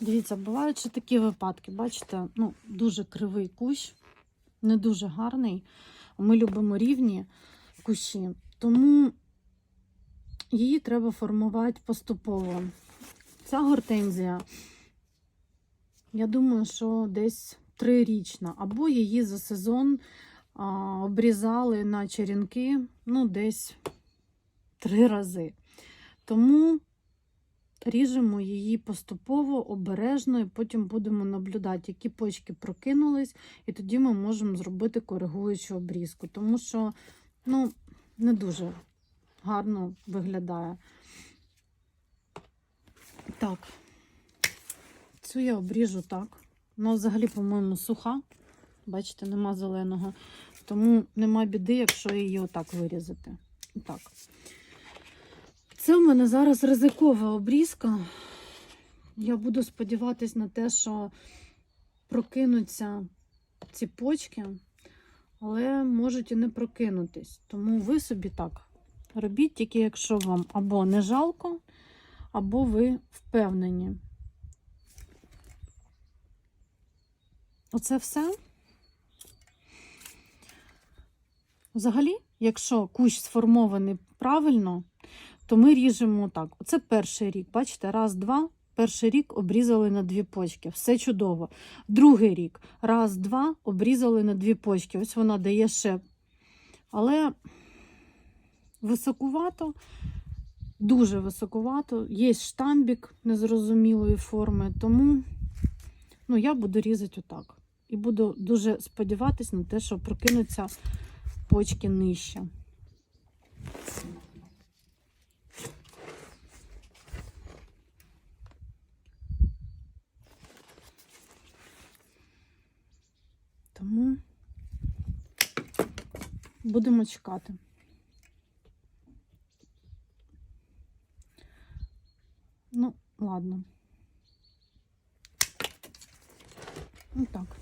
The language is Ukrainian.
Дивіться, бувають ще такі випадки. Бачите, ну, дуже кривий кущ, не дуже гарний. Ми любимо рівні кущі, тому її треба формувати поступово. Ця гортензія, я думаю, що десь трирічна, або її за сезон а, обрізали на черенки ну, десь три рази. Тому ріжемо її поступово, обережно, і потім будемо наблюдати, які почки прокинулись, і тоді ми можемо зробити коригуючу обрізку, тому що ну, не дуже гарно виглядає. Так, цю я обріжу так. Ну, взагалі, по-моєму, суха. Бачите, нема зеленого. Тому нема біди, якщо її отак вирізати. Так. Це в мене зараз ризикова обрізка. Я буду сподіватись на те, що прокинуться ці почки, але можуть і не прокинутись. Тому ви собі так робіть, тільки якщо вам або не жалко, або ви впевнені. Оце все. Взагалі, якщо кущ сформований правильно, то ми ріжемо так. Оце перший рік. Бачите, раз, два. Перший рік обрізали на дві почки. Все чудово. Другий рік. Раз, два, обрізали на дві почки. Ось вона дає ще. Але високувато, дуже високувато. Є штамбік незрозумілої форми, тому ну, я буду різати отак. І буду дуже сподіватися на те, що прокинуться почки нижче. Тому будемо чекати. Ну, ладно. Ну так.